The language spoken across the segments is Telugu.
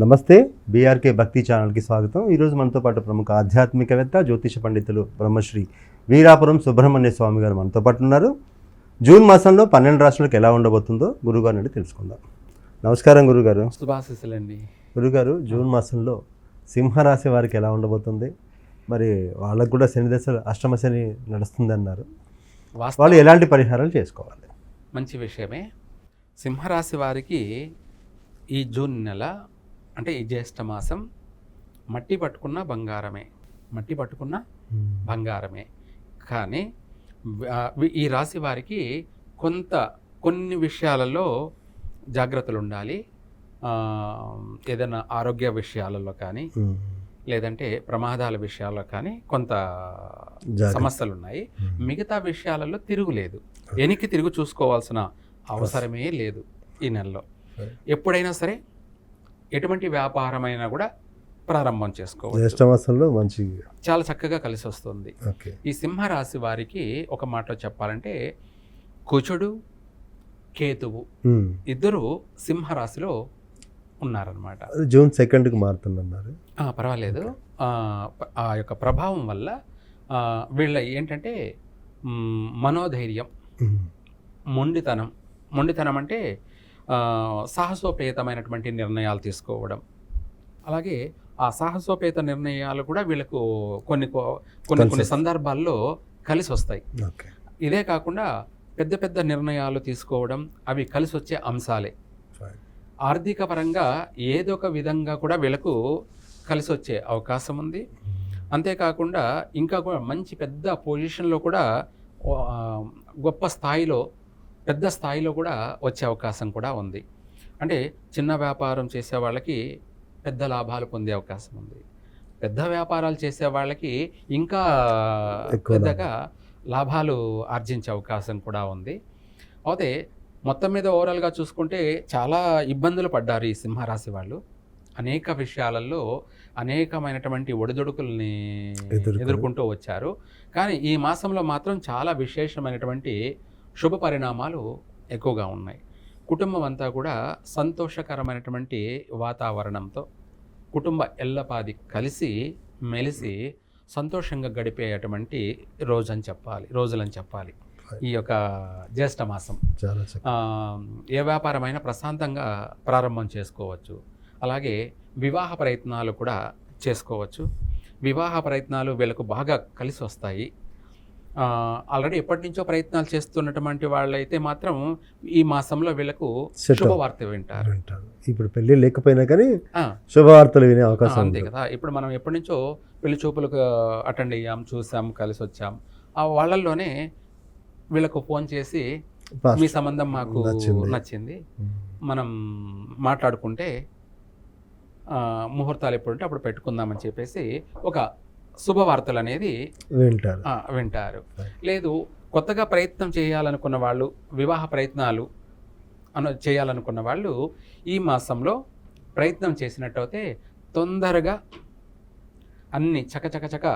నమస్తే బీఆర్కే భక్తి ఛానల్కి స్వాగతం. ఈరోజు మనతో పాటు ప్రముఖ ఆధ్యాత్మికవేత్త జ్యోతిష పండితులు బ్రహ్మశ్రీ వీరాపురం సుబ్రహ్మణ్య స్వామి గారు మనతో పాటు ఉన్నారు. జూన్ మాసంలో పన్నెండు రాష్ట్రాలకు ఎలా ఉండబోతుందో గురుగారు నుండి తెలుసుకుందాం. నమస్కారం గురుగారు. శుభాశీస్సులండి. గురుగారు జూన్ మాసంలో సింహరాశి వారికి ఎలా ఉండబోతుంది? మరి వాళ్ళకు కూడా శని దశ అష్టమ శని నడుస్తుంది అన్నారు వాళ్ళు ఎలాంటి పరిహారాలు చేసుకోవాలి? మంచి విషయమే. సింహరాశి వారికి ఈ జూన్ నెల అంటే ఈ జ్యేష్ఠ మాసం మట్టి పట్టుకున్న బంగారమే. మట్టి పట్టుకున్న బంగారమే. కానీ ఈ రాశి వారికి కొంత కొన్ని విషయాలలో జాగ్రత్తలు ఉండాలి. ఏదైనా ఆరోగ్య విషయాలలో కానీ. లేదంటే ప్రమాదాల విషయాల్లో కానీ కొంత. సమస్యలు ఉన్నాయి మిగతా విషయాలలో తిరుగులేదు. వెనక్కి తిరుగు చూసుకోవాల్సిన అవసరమే లేదు ఈ నెలలో. ఎప్పుడైనా సరే ఎటువంటి వ్యాపారమైనా కూడా ప్రారంభం చేసుకోవచ్చు. మంచి చాలా చక్కగా కలిసి వస్తుంది ఓకే. ఈ సింహరాశి వారికి ఒక మాటలో చెప్పాలంటే కుచుడు కేతువు. ఇద్దరు సింహరాశిలో ఉన్నారనమాట జూన్ సెకండ్కి మారుతుందన్నారు. పర్వాలేదు. ఆ, యొక్క ప్రభావం వల్ల వీళ్ళ ఏంటంటే మనోధైర్యం. మొండితనం. మొండితనం అంటే సాహసోపేతమైనటువంటి నిర్ణయాలు తీసుకోవడం. అలాగే ఆ సాహసోపేత నిర్ణయాలు కూడా వీళ్ళకు కొన్ని కొన్ని కొన్ని. సందర్భాల్లో కలిసి వస్తాయి. ఇదే కాకుండా పెద్ద పెద్ద నిర్ణయాలు తీసుకోవడం అవి కలిసి వచ్చే అంశాలే. ఆర్థిక పరంగా ఏదో ఒక విధంగా కూడా వీళ్ళకు కలిసి వచ్చే అవకాశం ఉంది. అంతేకాకుండా ఇంకా కూడా మంచి పెద్ద పొజిషన్లో కూడా గొప్ప స్థాయిలో పెద్ద స్థాయిలో కూడా వచ్చే అవకాశం కూడా ఉంది. అంటే చిన్న వ్యాపారం చేసే వాళ్ళకి పెద్ద లాభాలు పొందే అవకాశం ఉంది. పెద్ద వ్యాపారాలు చేసే వాళ్ళకి ఇంకా పెద్దగా లాభాలు ఆర్జించే అవకాశం కూడా ఉంది. అయితే మొత్తం మీద ఓవరాల్గా చూసుకుంటే చాలా ఇబ్బందులు పడ్డారు ఈ సింహరాశి వాళ్ళు. అనేక విషయాలలో అనేకమైనటువంటి ఒడిదుడుకుల్ని. ఎదుర్కొంటూ వచ్చారు. కానీ ఈ మాసంలో మాత్రం చాలా విశేషమైనటువంటి శుభ పరిణామాలు ఎక్కువగా ఉన్నాయి. కుటుంబం అంతా కూడా సంతోషకరమైనటువంటి వాతావరణంతో కుటుంబ ఎల్లపాది కలిసి మెలిసి సంతోషంగా గడిపేటువంటి రోజు అని చెప్పాలి రోజులని చెప్పాలి. ఈ యొక్క జ్యేష్ఠ మాసం. ఏ వ్యాపారమైనా ప్రశాంతంగా ప్రారంభం చేసుకోవచ్చు. అలాగే వివాహ ప్రయత్నాలు కూడా చేసుకోవచ్చు. వివాహ ప్రయత్నాలు వీళ్ళకు బాగా కలిసి వస్తాయి ఆల్రెడీ ఎప్పటి నుంచో ప్రయత్నాలు చేస్తున్నటువంటి వాళ్ళైతే మాత్రం ఈ మాసంలో వీళ్ళకు శుభవార్త వింటారు. అంటారు ఇప్పుడు పెళ్ళి లేకపోయినా కానీ ఆ, శుభవార్తలు వినే అవకాశం అంతే ఉంది. కదా. ఇప్పుడు మనం ఎప్పటి నుంచో పెళ్ళి చూపులకు అటెండ్ అయ్యాం చూసాం కలిసి వచ్చాం. ఆ వాళ్ళల్లోనే వీళ్ళకు ఫోన్ చేసి. మీ సంబంధం మాకు నచ్చింది. మనం మాట్లాడుకుంటే ముహూర్తాలు ఎప్పుడుంటే అప్పుడు పెట్టుకుందామని చెప్పేసి ఒక శుభవార్తలు అనేది వింటారు వింటారు. లేదు కొత్తగా ప్రయత్నం చేయాలనుకున్న వాళ్ళు వివాహ ప్రయత్నాలు అను చేయాలనుకున్న వాళ్ళు ఈ మాసంలో ప్రయత్నం చేసినట్టయితే తొందరగా అన్ని చకచక చక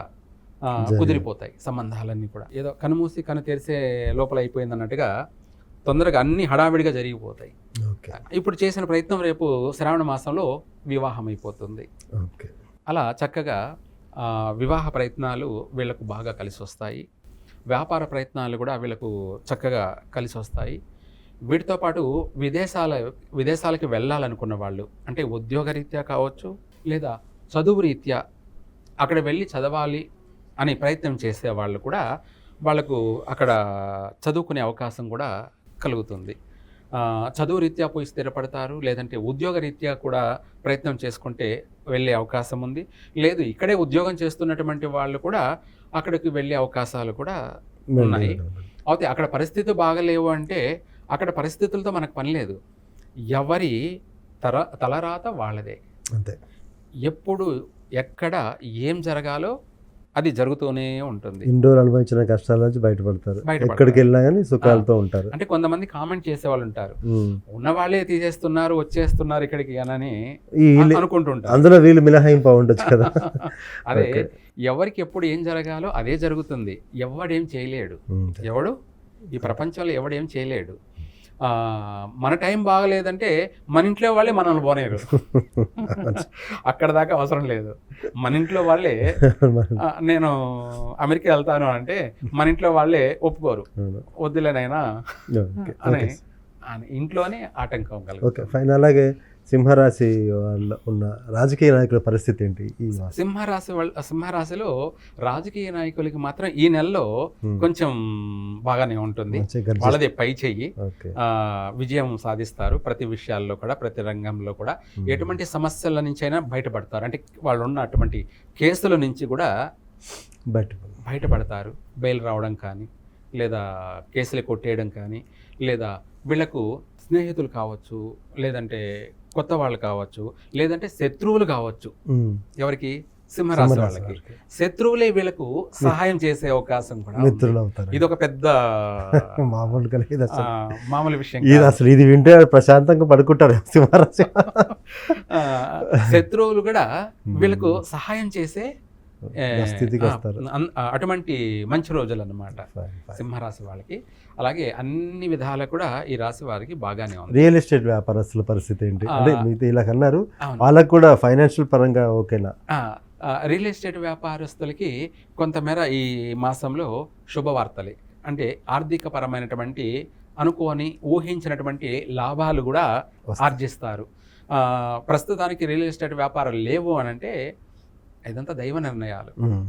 కుదిరిపోతాయి సంబంధాలన్నీ కూడా. ఏదో కనుమూసి కను తెరిసే లోపల అయిపోయింది అన్నట్టుగా తొందరగా అన్ని హడావిడిగా జరిగిపోతాయి. ఇప్పుడు చేసిన ప్రయత్నం రేపు శ్రావణ మాసంలో వివాహం అయిపోతుంది అలా చక్కగా వివాహ ప్రయత్నాలు వీళ్ళకు బాగా కలిసి వస్తాయి వ్యాపార ప్రయత్నాలు కూడా వీళ్ళకు చక్కగా కలిసి వస్తాయి వీటితో పాటు విదేశాల విదేశాలకి వెళ్ళాలనుకున్న వాళ్ళు అంటే ఉద్యోగరీత్యా కావచ్చు లేదా చదువు రీత్యా అక్కడ వెళ్ళి చదవాలి అని ప్రయత్నం చేసే వాళ్ళు కూడా వాళ్ళకు అక్కడ చదువుకునే అవకాశం కూడా కలుగుతుంది. చదువు రీత్యా పోయి స్థిరపడతారు లేదంటే ఉద్యోగ రీత్యా కూడా ప్రయత్నం చేసుకుంటే వెళ్ళే అవకాశం ఉంది. లేదు ఇక్కడే ఉద్యోగం చేస్తున్నటువంటి వాళ్ళు కూడా అక్కడికి వెళ్ళే అవకాశాలు కూడా ఉన్నాయి. అయితే అక్కడ పరిస్థితి బాగలేవు అంటే అక్కడ పరిస్థితులతో మనకు పని లేదు. ఎవరి తర తలరాత వాళ్ళదే. అంతే. ఎప్పుడు ఎక్కడ ఏం జరగాలో అది జరుగుతూనే ఉంటుంది. ఇండోర్ అనుభవించిన కష్టాల నుంచి బయటపడతారు. ఎక్కడికి వెళ్ళినా కానీ సుఖాలతో ఉంటారు. అంటే కొంతమంది కామెంట్ చేసే వాళ్ళు ఉంటారు. ఉన్న వాళ్ళే తీసేస్తున్నారు వచ్చేస్తున్నారు ఇక్కడికి అని అనుకుంటుంటారు. అందులో వీళ్ళు మినహాయింపు ఉండొచ్చు కదా. అదే. ఎవరికి ఎప్పుడు ఏం జరగాలో అదే జరుగుతుంది. ఎవడేం చేయలేడు. ఎవడు? ఈ ప్రపంచంలో ఎవడేం చేయలేడు. మన టైం బాగలేదంటే మన ఇంట్లో వాళ్ళే మనల్ని పోనేరు. అక్కడ దాకా అవసరం లేదు. మన ఇంట్లో వాళ్ళే నేను అమెరికా వెళ్తాను అంటే మన ఇంట్లో వాళ్ళే ఒప్పుకోరు. వద్దులేనైనా ఓకే అని ఓకే. ఇంట్లోనే ఆటంకం ఓకే కలుగుతుంది ఫైన్. అలాగే సింహరాశి వాళ్ళ ఉన్న రాజకీయ నాయకుల పరిస్థితి ఏంటి ఈ సింహరాశి వాళ్ళ సింహరాశిలో రాజకీయ నాయకులకి మాత్రం ఈ నెలలో. కొంచెం బాగానే ఉంటుంది. వాళ్ళది పై చెయ్యి విజయం సాధిస్తారు ప్రతి విషయాల్లో కూడా ప్రతి రంగంలో కూడా. ఎటువంటి సమస్యల నుంచి అయినా బయటపడతారు అంటే వాళ్ళు ఉన్న అటువంటి కేసుల నుంచి కూడా బయట బయటపడతారు బెయిల్ రావడం కానీ లేదా కేసులు కొట్టేయడం కానీ లేదా వీళ్ళకు స్నేహితులు కావచ్చు లేదంటే కొత్త వాళ్ళు కావచ్చు లేదంటే శత్రువులు కావచ్చు. ఎవరికి సింహరాశి వాళ్ళకి. శత్రువులే వీళ్ళకు సహాయం చేసే అవకాశం కూడా. మిత్రులు అవుతారు ఇది ఒక పెద్ద మామూలుగా లేదు అసలు మామూలు విషయం ఇది. అసలు ఇది వింటే ప్రశాంతంగా పడుకుంటారు సింహరాశి శత్రువులు కూడా వీళ్ళకు సహాయం చేసే స్థితికి వస్తారు అటువంటి మంచి రోజులు fine. సింహరాశి వాళ్ళకి అలాగే అన్ని విధాలు కూడా ఈ రాశి వారికి బాగానే ఉంది రియల్ ఎస్టేట్ వ్యాపారస్తుల పరిస్థితి ఏంటి. అంటే మీతో ఇలా అన్నారు. వాళ్ళకు కూడా ఫైనాన్షియల్ పరంగా ఓకేనా రియల్ ఎస్టేట్ వ్యాపారస్తులకి కొంతమేర ఈ మాసంలో శుభవార్తలే అంటే ఆర్థిక పరమైనటువంటి అనుకోని ఊహించినటువంటి లాభాలు కూడా. ఆర్జిస్తారు ప్రస్తుతానికి రియల్ ఎస్టేట్ వ్యాపారాలు లేవు అని అంటే ఇదంతా దైవ నిర్ణయాలు.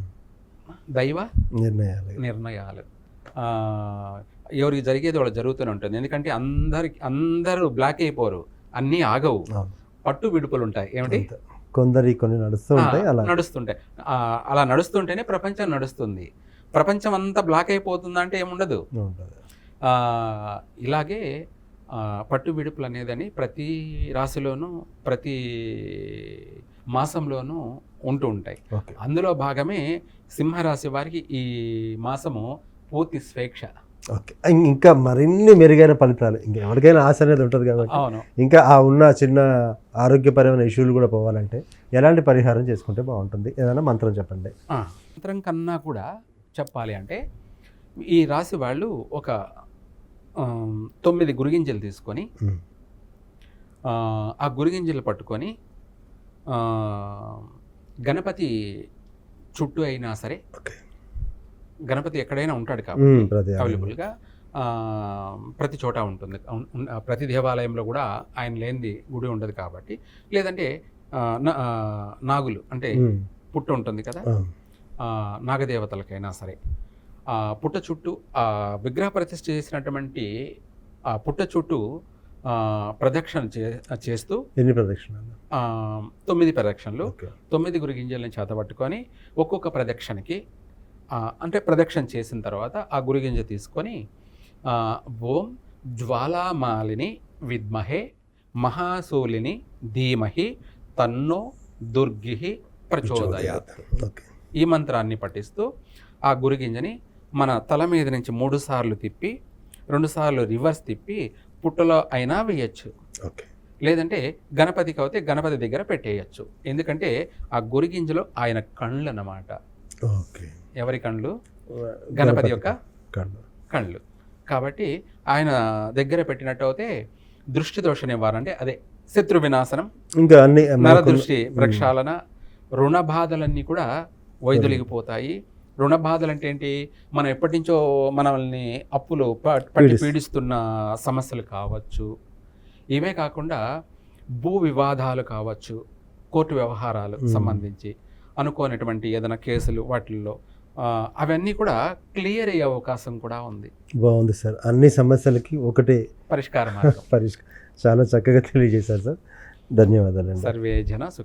దైవ నిర్ణయాలు. నిర్ణయాలు. ఎవరికి జరిగేది వాళ్ళు జరుగుతూనే ఉంటుంది. ఎందుకంటే అందరికి అందరూ బ్లాక్ అయిపోరు. అన్నీ ఆగవు. పట్టు విడుపులు ఉంటాయి. ఏమిటి. కొందరి కొన్ని నడుస్తూ ఉంటాయి ఆ, అలా. నడుస్తుంటాయి. అలా నడుస్తుంటేనే ప్రపంచం నడుస్తుంది. ప్రపంచం అంతా బ్లాక్ అయిపోతుందంటే ఏముండదు? ఇలాగే పట్టు విడుపులు అనేదని ప్రతి రాశిలోనూ ప్రతి మాసంలోనూ ఉంటూ ఉంటాయి. ఓకే. అందులో భాగమే సింహరాశి వారికి ఈ మాసము పూర్తి స్వేచ్ఛ. ఓకే. ఇంకా మరిన్ని మెరుగైన ఫలితాలు. ఇంకా ఎవరికైనా ఆశ అనేది ఉంటుంది కాబట్టి. అవును. ఇంకా ఆ ఉన్న చిన్న ఆరోగ్యపరమైన ఇష్యూలు కూడా పోవాలంటే ఎలాంటి పరిహారం చేసుకుంటే బాగుంటుంది? ఏదైనా మంత్రం చెప్పండి. మంత్రం కన్నా కూడా చెప్పాలి అంటే ఈ రాశి వాళ్ళు ఒక తొమ్మిది గురిగింజలు తీసుకొని. ఆ, గురిగింజలు పట్టుకొని గణపతి చుట్టూ అయినా సరే గణపతి ఎక్కడైనా ఉంటాడు కాబట్టి అవైలబుల్గా ప్రతి చోట ఉంటుంది. ప్రతి దేవాలయంలో కూడా ఆయన లేనిది గుడి ఉండదు కాబట్టి లేదంటే నాగులు అంటే. పుట్ట ఉంటుంది కదా నాగదేవతలకైనా సరే. పుట్ట చుట్టూ విగ్రహ ప్రతిష్ఠ చేసినటువంటి ఆ పుట్ట చుట్టూ ప్రదక్షిణ చే చేస్తూ ఎన్ని ప్రదక్షిణాలు? తొమ్మిది ప్రదక్షిణలు. తొమ్మిది గురి గింజల్ని చేతబట్టుకొని ఒక్కొక్క ప్రదక్షిణకి అంటే ప్రదక్షిణ చేసిన తర్వాత ఆ గురిగింజ తీసుకొని ఆ, ఓం జ్వాలామాలిని విద్మహే మహాశూలిని ధీమహి తన్నో దుర్గిహి ప్రచోదయాత్. ఈ మంత్రాన్ని పఠిస్తూ ఆ గురిగింజని మన తల మీద నుంచి మూడు సార్లు తిప్పి రెండు సార్లు రివర్స్ తిప్పి పుట్టలో అయినా వేయచ్చు. ఓకే. లేదంటే గణపతికి అయితే గణపతి దగ్గర పెట్టేయచ్చు. ఎందుకంటే ఆ గురిగింజలో ఆయన కళ్ళు అన్నమాట ఓకే. ఎవరి కళ్ళు? గణపతి యొక్క కళ్ళు. కాబట్టి ఆయన దగ్గర పెట్టినట్టు అయితే దృష్టి దోష నివారణ అంటే అదే శత్రు వినాశనం ఇంకా అన్ని నరదృష్టి ప్రక్షాళన రుణ బాధలన్నీ కూడా వైదొలిగిపోతాయి. రుణ బాధలు అంటే ఏంటి మనం ఎప్పటి నుంచో మనల్ని అప్పులు పట్టి పీడిస్తు- పీడిస్తున్న సమస్యలు కావచ్చు. ఇవే కాకుండా భూ వివాదాలు కావచ్చు కోర్టు వ్యవహారాలు. సంబంధించి అనుకోనటువంటి ఏదైనా కేసులు వాటిల్లో అవన్నీ కూడా క్లియర్ అయ్యే అవకాశం కూడా ఉంది. బాగుంది సార్. అన్ని సమస్యలకి ఒకటే పరిష్కార పరిష్కారం చాలా చక్కగా తెలియజేశారు సార్. ధన్యవాదాలండి. సర్వే జన సుఖ